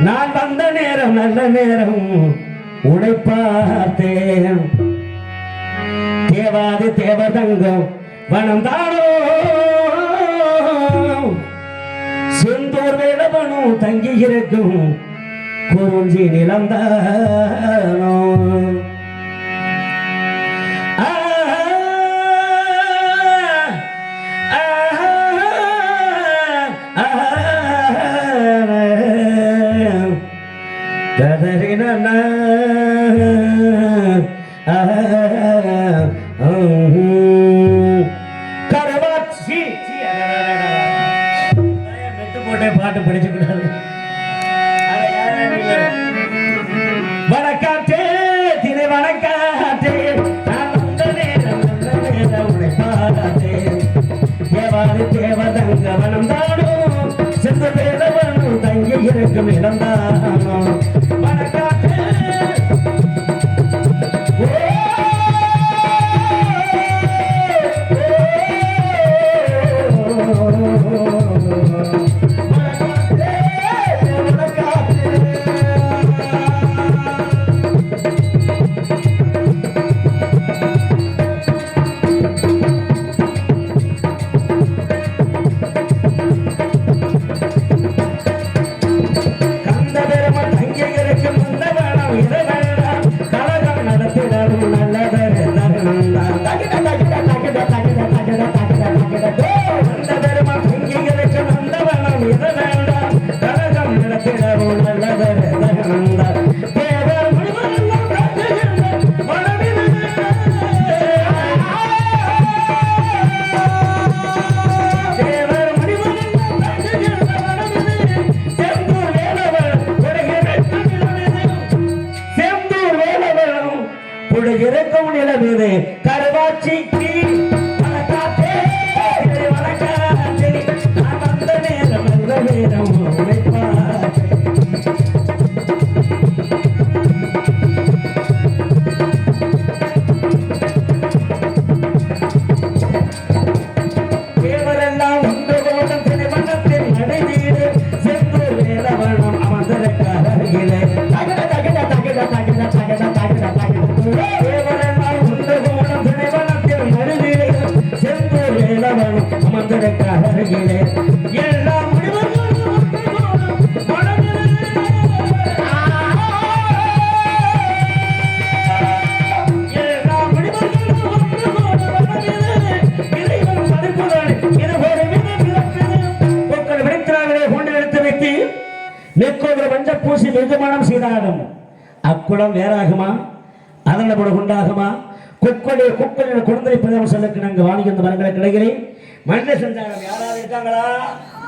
நான் வந்த நேரம் நல்ல நேரம். உடைப்பார்த்தேன் தேவாது தேவதங்கம் வனம் தானோ? செந்தூர் வேடவனும் தங்கி இருக்கும் குறிஞ்சி நிலந்தானோ ததறினன, போட்டே பாட்டு படிச்சுக்கூடாது வணக்காற்றே தினை வணக்காற்றே தேவாறு தேவதங்க சென்று இருக்கும் இடந்தானோ உடைய புடுகிறக்கும் நிலவிது கருவாச்சி எடுத்து வைத்து நெற்கோவில் வஞ்ச பூசி வெகுமானம் செய்தாடும் அக்குளம் வேறாகுமா? அதனிடம் உண்டாகுமா? குக்கொடி குக்கொடி குழந்தை பிரதமர் சொல்லுக்கு நாங்கள் வாங்கி வந்த மரங்களை கிடைக்கிறேன். மனித சஞ்சாரம் யாராவது இருக்காங்களா?